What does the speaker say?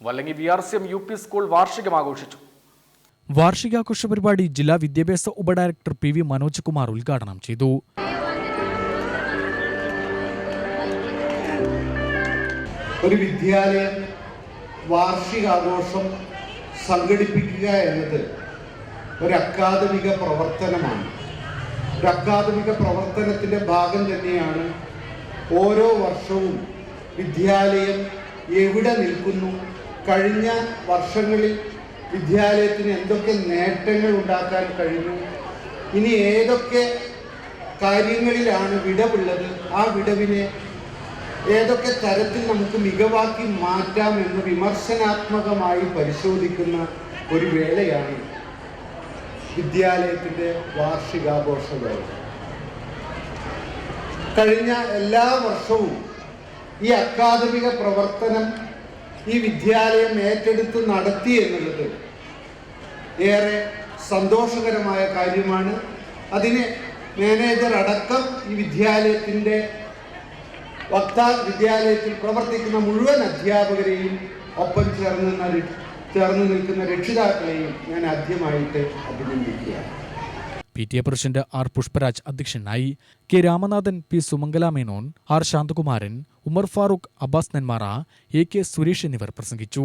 Vallangi V R C M U P school വാർഷികം ആഘോഷിച്ചു വാർഷികാഘോഷ പരിപാടി ജില്ലാ വിദ്യാഭ്യാസ ഉപഡയറക്ടർ പി വി മനോജ് കുമാർ ഉദ്ഘാടനം ചെയ്തു. ഒരു വിദ്യാലയം വാർഷികാഘോഷം സംഘടിപ്പിക്കുക എന്നത് ഒരു അക്കാദമിക പ്രവർത്തനമാണ്. ഒരു അക്കാദമിക പ്രവർത്തനത്തിന്റെ ഭാഗം തന്നെയാണ് ഓരോ വർഷവും വിദ്യാലയം എവിടെ നിൽക്കുന്നു കഴിഞ്ഞ വർഷങ്ങളിൽ വിദ്യാലയത്തിന് എന്തൊക്കെ നേട്ടങ്ങൾ ഉണ്ടാക്കാൻ കഴിഞ്ഞു? ഇനി ഏതൊക്കെ കാര്യങ്ങളിലാണ് വിടവുള്ളത്? ആ വിടവിനെ ഏതൊക്കെ തരത്തിൽ നമുക്ക് മികവാക്കി മാറ്റാം എന്ന് വിമർശനാത്മകമായി പരിശോധിക്കുന്ന ഒരു വേളയാണ് വിദ്യാലയത്തിന്റെ വാർഷികാഘോഷ വേള. കഴിഞ്ഞ എല്ലാ വർഷവും ഈ അക്കാദമിക പ്രവർത്തനം ഈ വിദ്യാലയം ഏറ്റെടുത്ത് നടത്തി എന്നുള്ളത് ഏറെ സന്തോഷകരമായ കാര്യമാണ്. അതിന് മാനേജർ അടക്കം ഈ വിദ്യാലയത്തിന്റെ വക്താ വിദ്യാലയത്തിൽ പ്രവർത്തിക്കുന്ന മുഴുവൻ അധ്യാപകരെയും ഒപ്പം ചേർന്ന് ചേർന്ന് നിൽക്കുന്ന രക്ഷിതാക്കളെയും ഞാൻ ആദ്യമായിട്ട് അഭിനന്ദിക്കുകയാണ്. P T A president R Pushparaj അധ്യക്ഷനായി K Ramanathan P Sumangala Menon R Santhakumaran Umar Farooq Abbas Nenmara A K Suresh എന്നിവർ പ്രസംഗിച്ചു.